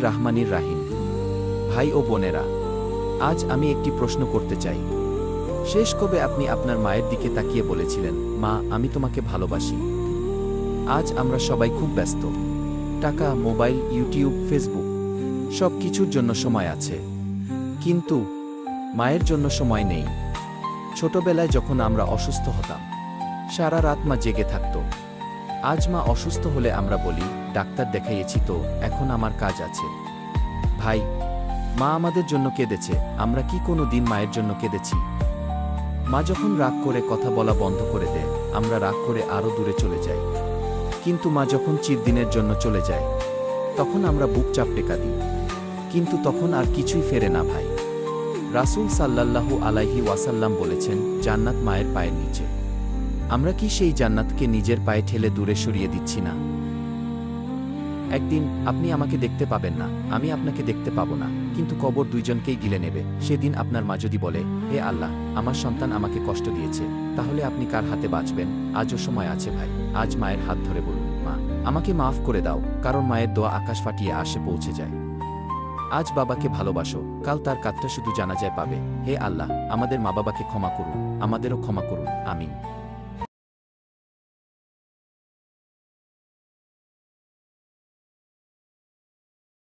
রাহমানির রাহিম। ভাই ও বোনেরা, আজ আমি একটি প্রশ্ন করতে চাই। শেষ কবে আপনি আপনার মায়ের দিকে তাকিয়ে বলেছিলেন, মা, আমি তোমাকে ভালোবাসি। আজ আমরা সবাই খুব ব্যস্ত। টাকা, মোবাইল, ইউটিউব, ফেসবুক সব কিছুর জন্য সময় আছে। কিন্তু মায়ের জন্য সময় নেই। ছোটবেলায় যখন আমরা অসুস্থ হতাম, সারা রাত মা জেগে থাকত। আজ মা অসুস্থ হলে আমরা বলি, ডাক্তার দেখাইয়েছি তো, এখন আমার কাজ আছে। ভাই, মা আমাদের জন্য কেঁদেছে, আমরা কি কোনো দিন মায়ের জন্য কেঁদেছি? মা যখন রাগ করে কথা বলা বন্ধ করে দেয়, আমরা রাগ করে আরও দূরে চলে যাই। কিন্তু মা যখন চিরদিনের জন্য চলে যায়, তখন আমরা বুক চাপটে কাঁদি। কিন্তু তখন আর কিছুই ফেরে না, ভাই। রাসূল সাল্লাল্লাহু আলাইহি ওয়াসাল্লাম বলেছেন, জান্নাত মায়ের পায়ের নিচে। আমরা কি সেই জান্নাতকে নিজের পায়ে ঠেলে দূরে সরিয়ে দিচ্ছি না? একদিন আপনি আমাকে দেখতে পাবেন না, আমি আপনাকে দেখতে পাবো না, কিন্তু কবর দুইজনকেই গিলে নেবে। সেদিন আপনার মা যদি বলে, হে আল্লাহ, আমার সন্তান আমাকে কষ্ট দিয়েছে, তাহলে আপনি কার হাতে বাঁচবেন? আজও সময় আছে ভাই, আজ মায়ের হাত ধরে বলুন, মা, আমাকে মাফ করে দাও, কারণ মায়ের দোয়া আকাশ ফাটিয়ে আসে, পৌঁছে যায়। আজ বাবাকে ভালোবাসো, কাল তার কাতটা শুধু জানা যায় পাবে। হে আল্লাহ, আমাদের মা বাবাকে ক্ষমা করুন, আমাদেরও ক্ষমা করুন, আমিন।